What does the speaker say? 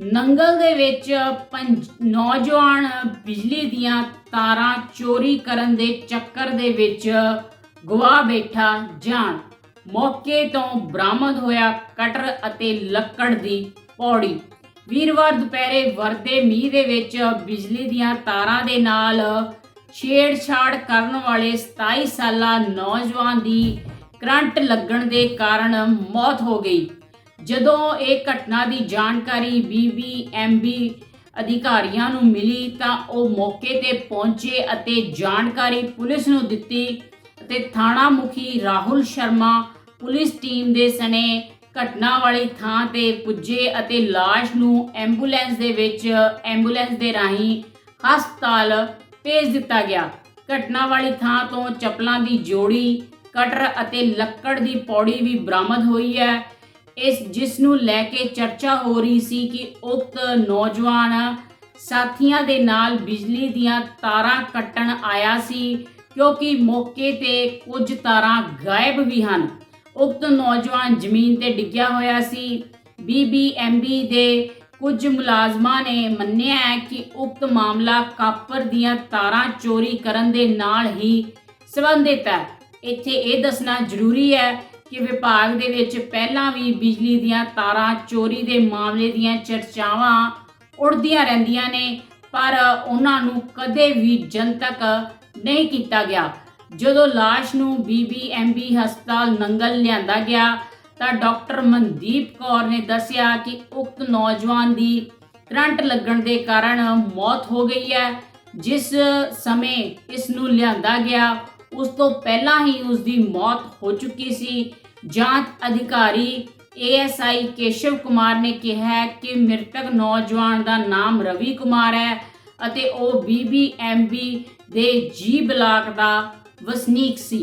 ਨੰਗਲ ਦੇ ਵਿੱਚ ਪੰਜ ਨੌਜਵਾਨ ਬਿਜਲੀ ਦੀਆਂ ਤਾਰਾਂ ਚੋਰੀ ਕਰਨ ਦੇ ਚੱਕਰ ਦੇ ਵਿੱਚ ਗਵਾ ਬੈਠਾ ਜਾਨ। ਮੌਕੇ ਤੋਂ ਬਰਾਮਦ ਹੋਇਆ ਕਟਰ ਅਤੇ ਲੱਕੜ ਦੀ ਪੌੜੀ। ਵੀਰਵਾਰ ਦੁਪਹਿਰੇ ਵਰਦੇ ਮੀਂਹ ਦੇ ਵਿੱਚ ਬਿਜਲੀ ਦੀਆਂ ਤਾਰਾਂ ਦੇ ਨਾਲ ਛੇੜਛਾੜ ਕਰਨ ਵਾਲੇ 27 ਸਾਲਾ ਨੌਜਵਾਨ ਦੀ ਕਰੰਟ ਲੱਗਣ ਦੇ ਕਾਰਨ ਮੌਤ ਹੋ ਗਈ। ਜਦੋਂ ਇਹ ਘਟਨਾ ਦੀ ਜਾਣਕਾਰੀ ਬੀਬੀਐਮਬੀ ਅਧਿਕਾਰੀਆਂ ਨੂੰ ਮਿਲੀ ਤਾਂ ਉਹ ਮੌਕੇ ਤੇ ਪਹੁੰਚੇ ਅਤੇ ਜਾਣਕਾਰੀ ਪੁਲਿਸ ਨੂੰ ਦਿੱਤੀ ਅਤੇ ਥਾਣਾ ਮੁਖੀ ਰਾਹੁਲ ਸ਼ਰਮਾ ਪੁਲਿਸ ਟੀਮ ਦੇ ਸਣੇ ਘਟਨਾ ਵਾਲੀ ਥਾਂ ਤੇ ਪੁੱਜੇ ਅਤੇ ਲਾਸ਼ ਨੂੰ ਐਂਬੂਲੈਂਸ ਦੇ ਵਿੱਚ ਐਂਬੂਲੈਂਸ ਦੇ ਰਾਹੀਂ ਹਸਪਤਾਲ ਭੇਜ ਦਿੱਤਾ ਗਿਆ। ਘਟਨਾ ਵਾਲੀ ਥਾਂ ਤੋਂ ਚੱਪਲਾਂ ਦੀ ਜੋੜੀ, ਕਟਰ ਅਤੇ ਲੱਕੜ ਦੀ ਪੌੜੀ ਵੀ ਬਰਾਮਦ ਹੋਈ ਹੈ। ਇਸ ਜਿਸ ਨੂੰ ਲੈ ਕੇ ਚਰਚਾ ਹੋ ਰਹੀ ਸੀ ਕਿ ਉਕਤ ਨੌਜਵਾਨ ਸਾਥੀਆਂ ਦੇ ਨਾਲ ਬਿਜਲੀ ਦੀਆਂ ਤਾਰਾਂ ਕੱਟਣ ਆਇਆ ਸੀ, ਕਿਉਂਕਿ ਮੌਕੇ ਤੇ ਕੁਝ ਤਾਰਾਂ ਗਾਇਬ ਵੀ ਹਨ। ਉਕਤ ਨੌਜਵਾਨ ਜ਼ਮੀਨ ਤੇ ਡਿੱਗਿਆ ਹੋਇਆ ਸੀ। ਬੀਬੀਐਮਬੀ ਦੇ ਕੁਝ ਮੁਲਾਜ਼ਮਾਂ ਨੇ ਮੰਨਿਆ ਹੈ ਕਿ ਉਕਤ ਮਾਮਲਾ ਕਾਪਰ ਦੀਆਂ ਤਾਰਾਂ ਚੋਰੀ ਕਰਨ ਦੇ ਨਾਲ ਹੀ ਸੰਬੰਧਿਤ ਹੈ। ਇੱਥੇ ਇਹ ਦੱਸਣਾ ਜ਼ਰੂਰੀ ਹੈ ਕਿ ਵਿਭਾਗ ਦੇ ਵਿੱਚ ਪਹਿਲਾਂ ਵੀ ਬਿਜਲੀ ਦੀਆਂ ਤਾਰਾਂ, ਚੋਰੀ ਦੇ ਮਾਮਲੇ ਦੀਆਂ ਚਰਚਾਵਾਂ ਉੜਦੀਆਂ ਰਹਿੰਦੀਆਂ ਨੇ, ਪਰ ਉਹਨਾਂ ਨੂੰ ਕਦੇ ਵੀ ਜਨਤਕ ਨਹੀਂ ਕੀਤਾ ਗਿਆ। ਜਦੋਂ ਲਾਸ਼ ਨੂੰ ਬੀਬੀਐਮਬੀ ਹਸਪਤਾਲ ਨੰਗਲ ਲਿਆਂਦਾ ਗਿਆ, ਤਾਂ ਡਾਕਟਰ ਮਨਦੀਪ ਕੌਰ ਨੇ ਦੱਸਿਆ ਕਿ ਉਕਤ ਨੌਜਵਾਨ ਦੀ ਕਰੰਟ ਲੱਗਣ ਦੇ ਕਾਰਨ ਮੌਤ ਹੋ ਗਈ ਹੈ, ਜਿਸ ਸਮੇਂ ਇਸ ਨੂੰ ਲਿਆਂਦਾ ਗਿਆ। ਉਸ ਤੋਂ ਪਹਿਲਾਂ ਹੀ ਉਸ ਦੀ ਮੌਤ ਹੋ ਚੁੱਕੀ ਸੀ। ਜਾਂਚ ਅਧਿਕਾਰੀ ਏਐਸਆਈ ਕੇਸ਼ਵ ਕੁਮਾਰ ਨੇ ਕਿਹਾ ਕਿ ਮ੍ਰਿਤਕ ਨੌਜਵਾਨ ਦਾ ਨਾਮ ਰਵੀ ਕੁਮਾਰ ਹੈ ਅਤੇ ਉਹ ਬੀਬੀਐਮਬੀ ਦੇ ਜੀ ਬਲਾਕ ਦਾ ਵਸਨੀਕ ਸੀ।